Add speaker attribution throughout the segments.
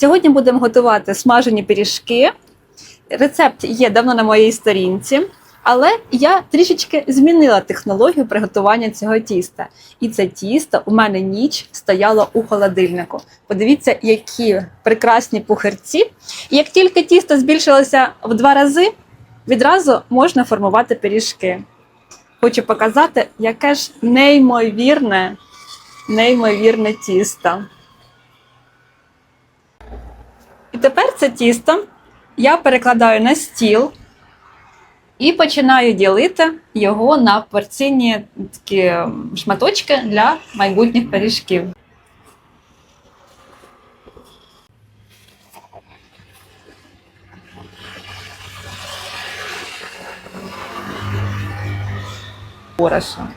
Speaker 1: Сьогодні будемо готувати смажені пиріжки. Рецепт є давно на моїй сторінці, але я трішечки змінила технологію приготування цього тіста. І це тісто у мене ніч стояло у холодильнику. Подивіться, які прекрасні пухирці. І як тільки тісто збільшилося в два рази, відразу можна формувати пиріжки. Хочу показати, яке ж неймовірне, неймовірне тісто. І тепер це тісто я перекладаю на стіл і починаю ділити його на порційні такі шматочки для майбутніх пиріжків. Борошно.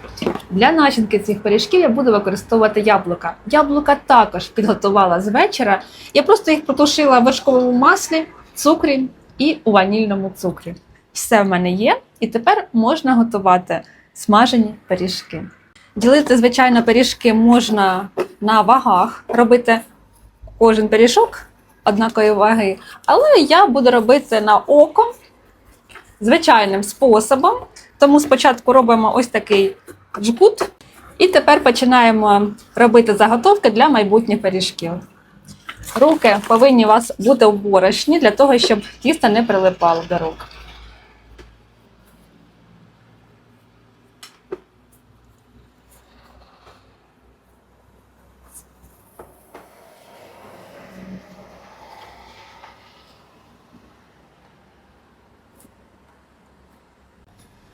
Speaker 1: Для начинки цих пиріжків я буду використовувати яблука. Яблука також підготувала з вечора. Я просто їх протушила в вершковому маслі, цукрі і у ванільному цукрі. Все в мене є, і тепер можна готувати смажені пиріжки. Ділити, звичайно, пиріжки можна на вагах, робити кожен пиріжок однакової ваги, але я буду робити на око звичайним способом. Тому спочатку робимо ось такий джгут, і тепер починаємо робити заготовки для майбутніх пиріжків. Руки повинні у вас бути в борошні для того, щоб тісто не прилипало до рук.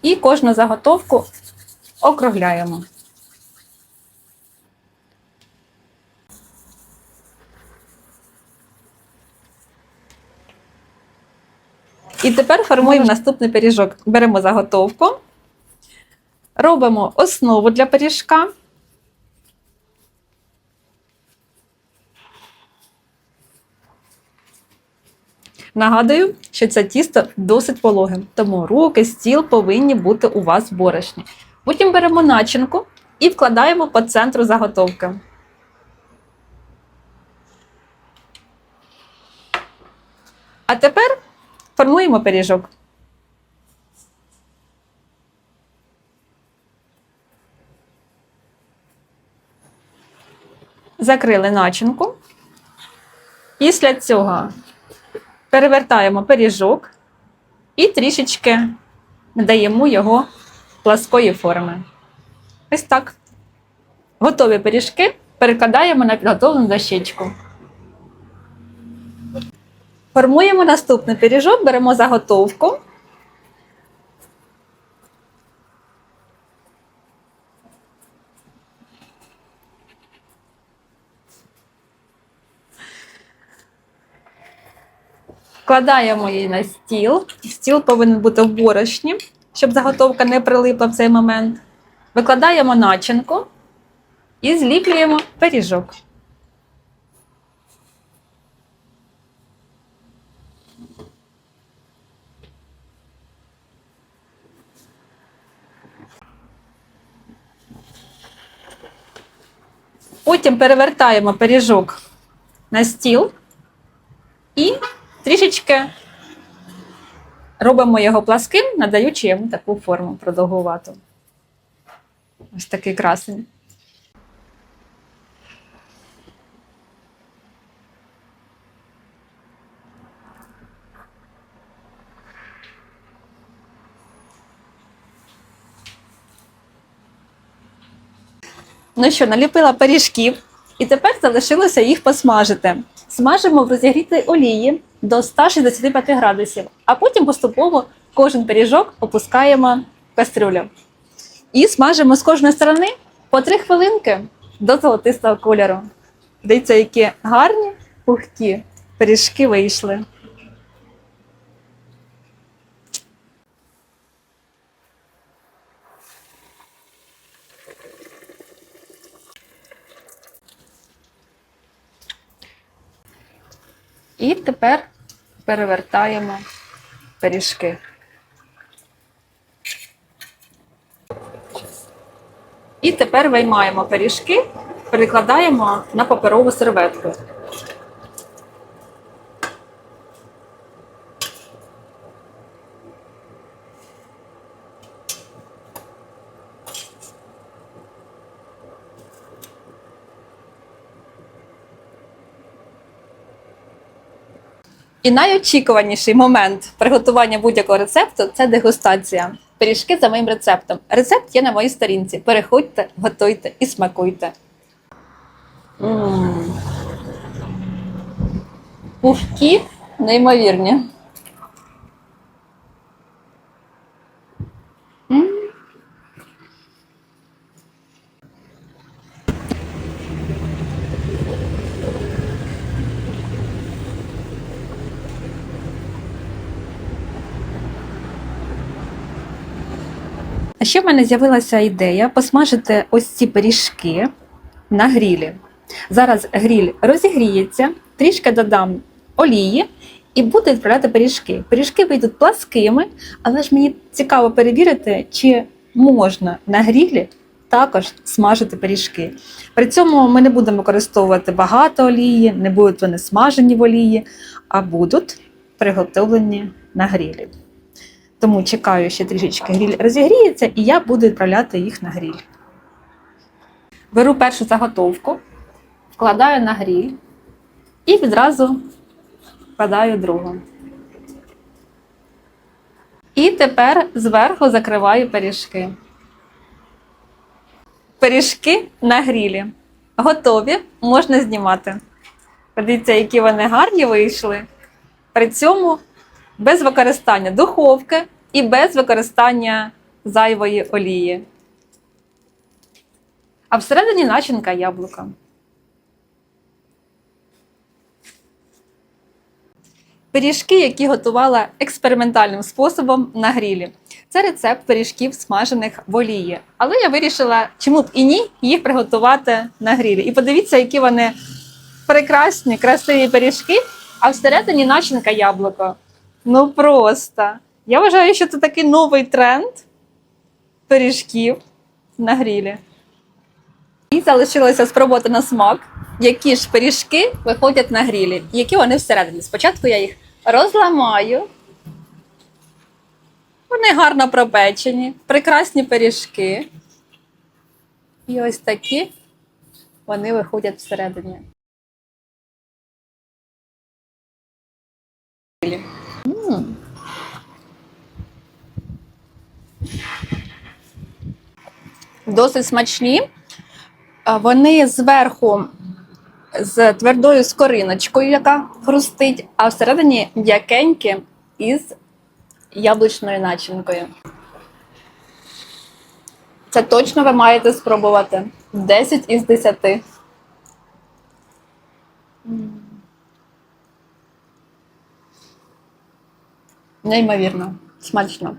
Speaker 1: І кожну заготовку округляємо. І тепер формуємо наступний пиріжок. Беремо заготовку, робимо основу для пиріжка. Нагадую, що це тісто досить вологе, тому руки, стіл повинні бути у вас борошні. Потім беремо начинку і вкладаємо по центру заготовки. А тепер формуємо пиріжок. Закрили начинку. Після цього перевертаємо пиріжок і трішечки надаємо його пласкої форми. Ось так. Готові пиріжки перекладаємо на підготовлену дощечку. Формуємо наступний пиріжок, беремо заготовку. Вкладаємо її на стіл. Стіл повинен бути в борошні, щоб заготовка не прилипла в цей момент. Викладаємо начинку і зліплюємо пиріжок. Потім перевертаємо пиріжок на стіл і трішечки робимо його пласким, надаючи йому таку форму продовгувату. Ось такий красень. Ну що, наліпила пиріжків, і тепер залишилося їх посмажити. Смажимо в розігрітій олії до 165 градусів, а потім поступово кожен пиріжок опускаємо в кастрюлю. І смажимо з кожної сторони по 3 хвилинки до золотистого кольору. Дивіться, які гарні пухкі пиріжки вийшли. І тепер перевертаємо пиріжки. І тепер виймаємо пиріжки, перекладаємо на паперову серветку. І найочікуваніший момент приготування будь-якого рецепту це дегустація. Пиріжки за моїм рецептом. Рецепт є на моїй сторінці. Переходьте, готуйте і смакуйте. Пухкі неймовірні. А ще в мене з'явилася ідея посмажити ось ці пиріжки на грілі. Зараз гріль розігріється, трішки додам олії і буду відправляти пиріжки. Пиріжки вийдуть пласкими, але ж мені цікаво перевірити, чи можна на грілі також смажити пиріжки. При цьому ми не будемо використовувати багато олії, не будуть вони смажені в олії, а будуть приготовлені на грілі. Тому чекаю, ще трішечки гріль розігріється, і я буду відправляти їх на гріль. Беру першу заготовку, вкладаю на гріль і відразу вкладаю другу. І тепер зверху закриваю пиріжки. Пиріжки на грілі. Готові, можна знімати. Подивіться, які вони гарні вийшли. При цьому без використання духовки і без використання зайвої олії. А всередині начинка яблука. Пиріжки, які готувала експериментальним способом на грілі. Це рецепт пиріжків, смажених в олії. Але я вирішила, чому б і ні, їх приготувати на грілі. І подивіться, які вони прекрасні, красиві пиріжки, а всередині начинка яблуко. Ну просто. Я вважаю, що це такий новий тренд пиріжків на грілі. І залишилося спробувати на смак, які ж пиріжки виходять на грілі, які вони всередині. Спочатку я їх розламаю. Вони гарно пропечені, прекрасні пиріжки. І ось такі вони виходять всередині. Досить смачні. Вони зверху з твердою скориночкою, яка хрустить, а всередині м'якенькі із яблучною начинкою. Це точно ви маєте спробувати. 10 із 10. Неймовірно, смачно.